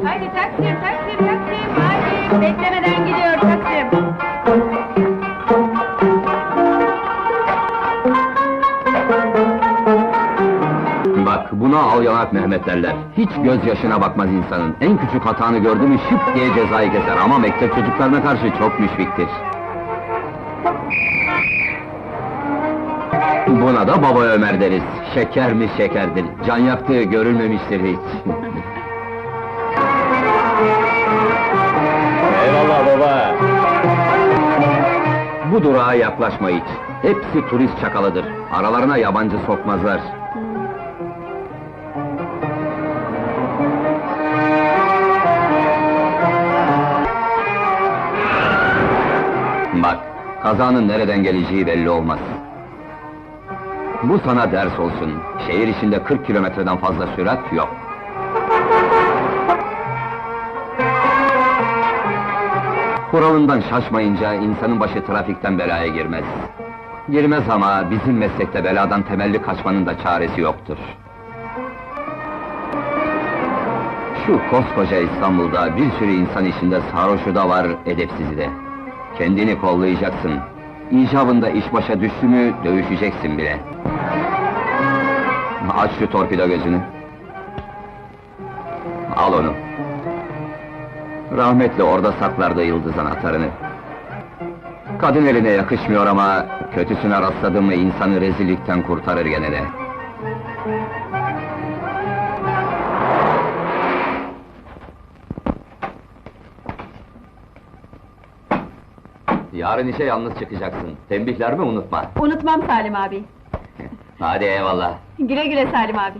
Haydi Taksim, Taksim, Taksim, haydi! Beklemeden gidiyor Taksim! Bak, buna al yanak Mehmet derler. Hiç gözyaşına bakmaz insanın. En küçük hatanı gördü mü şıp diye cezayı keser ama mektep çocuklarına karşı çok müşfiktir. Buna da baba Ömer deriz. Şeker mi şekerdir. Can yaktığı görülmemiştir hiç. Bu durağa yaklaşma hiç. Hepsi turist çakalıdır. Aralarına yabancı sokmazlar. Bak, kazanın nereden geleceği belli olmaz. Bu sana ders olsun. Şehir içinde 40 kilometreden fazla sürat yok. Kuralından şaşmayınca insanın başı trafikten belaya girmez. Girmez ama bizim meslekte beladan temelli kaçmanın da çaresi yoktur. Şu koskoca İstanbul'da bir sürü insan içinde sarhoşu da var, edepsizi de. Kendini kollayacaksın. İcabında iş başa düştü mü, dövüşeceksin bile. Aç şu torpido gözünü. Al onu. Rahmetli orada saklardı yıldız anahtarını. Kadın eline yakışmıyor ama... ...kötüsüne rastladı mı insanı rezillikten kurtarır gene de. Yarın işe yalnız çıkacaksın. Tembihlerimi unutma. Unutmam Salim abi. Hadi eyvallah. Güle güle Salim abi.